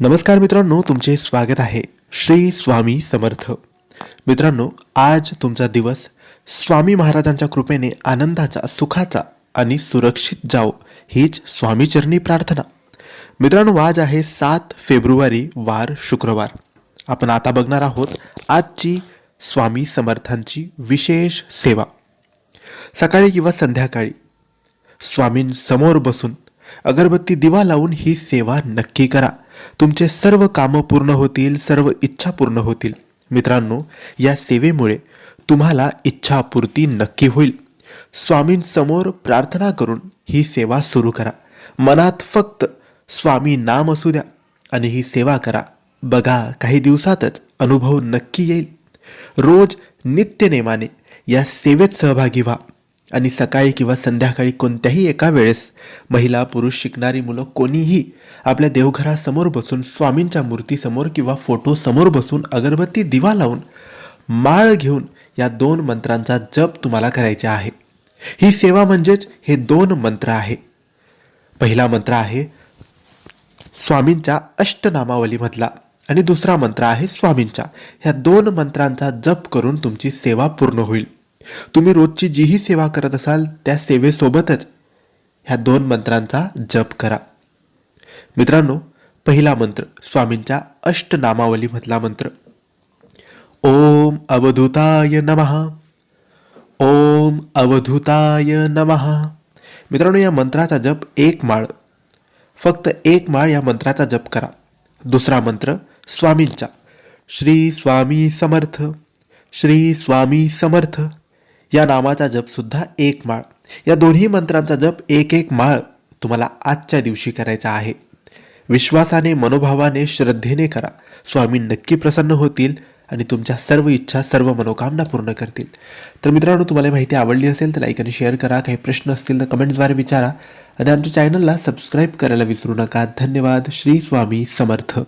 नमस्कार मित्रांनो तुमचे स्वागत आहे. श्री स्वामी समर्थ. मित्रांनो आज तुमचा दिवस स्वामी महाराजांच्या कृपेने आनंदाचा सुखाचा आणि सुरक्षित जाओ हीच स्वामीचरणी प्रार्थना. मित्रांनो आज आहे सात फेब्रुवारी वार शुक्रवार. आपण आता बघणार आहोत आजची स्वामी समर्थांची विशेष सेवा. सकाळी किंवा संध्याकाळी स्वामींसमोर बसून अगरबत्ती दिवा लावून ही सेवा नक्की करा. तुमचे सर्व कामं पूर्ण होतील सर्व इच्छा पूर्ण होतील. मित्रांनो या सेवेमुळे तुम्हाला इच्छापूर्ती नक्की होईल. स्वामींसमोर प्रार्थना करून ही सेवा सुरू करा. मनात फक्त स्वामी नाम असू द्या आणि ही सेवा करा. बघा काही दिवसातच अनुभव नक्की येईल. रोज नित्यनेमाने या सेवेत सहभागी व्हा. आणि सकाळी किंवा संध्याकाळी कोणत्याही एका वेळेस महिला पुरुष शिकणारी मुलं कोणीही आपल्या देवघरासमोर बसून स्वामींच्या मूर्तीसमोर किंवा फोटोसमोर बसून अगरबत्ती दिवा लावून माळ घेऊन या दोन मंत्रांचा जप तुम्हाला करायचा आहे. ही सेवा म्हणजेच हे दोन मंत्र आहे. पहिला मंत्र आहे स्वामींच्या अष्टनामावलीमधला आणि दुसरा मंत्र आहे स्वामींचा ह्या दोन मंत्रांचा जप करून तुमची सेवा पूर्ण होईल. तुम्ही रोजची जीही सेवा करत असाल त्या सेवेसोबतच ह्या दोन मंत्रांचा जप करा. मित्रांनो पहिला मंत्र स्वामींच्या अष्टनामावलीमधला मंत्र. ओम अवधूताय नमः. ओम अवधूताय नमः. मित्रांनो या मंत्राचा जप एक माळ. फक्त एक माळ या मंत्राचा जप करा. दुसरा मंत्र स्वामींचा श्री स्वामी समर्थ. श्री स्वामी समर्थ. या नामाचा जप सुद्धा एक माळ. या दोन्ही मंत्रांचा जप एक एक माळ तुम्हाला आजच्या दिवशी करायचा आहे. विश्वासाने मनोभावाने श्रद्धेने करा. स्वामी नक्की प्रसन्न होतील आणि तुमच्या सर्व इच्छा सर्व मनोकामना पूर्ण करतील. तर मित्रांनो तुम्हाला माहिती आवडली असेल तर लाईक आणि शेअर करा. काही प्रश्न असतील तर कमेंट्सद्वारे विचारा. आणि आमच्या चॅनलला सबस्क्राईब करायला विसरू नका. धन्यवाद. श्री स्वामी समर्थ.